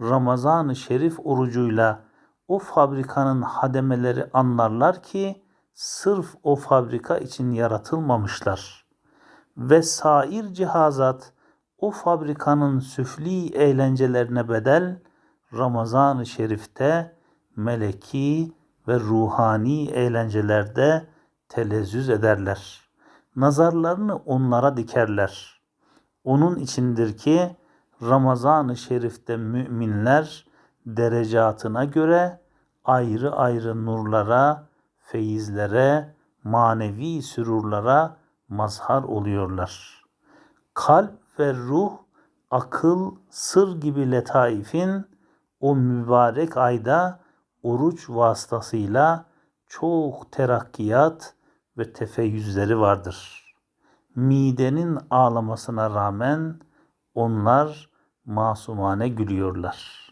Ramazan-ı Şerif orucuyla o fabrikanın hademeleri anlarlar ki sırf o fabrika için yaratılmamışlar. Ve sair cihazat o fabrikanın süfli eğlencelerine bedel Ramazan-ı Şerif'te meleki ve ruhani eğlencelerde telezzüz ederler. Nazarlarını onlara dikerler. Onun içindir ki Ramazan-ı Şerif'te müminler derecatına göre ayrı ayrı nurlara, feyizlere, manevi sürurlara mazhar oluyorlar. Kalp ve ruh, akıl, sır gibi letaifin o mübarek ayda oruç vasıtasıyla çok terakkiyat ve tefeyyüzleri vardır. Midenin ağlamasına rağmen onlar masumane gülüyorlar.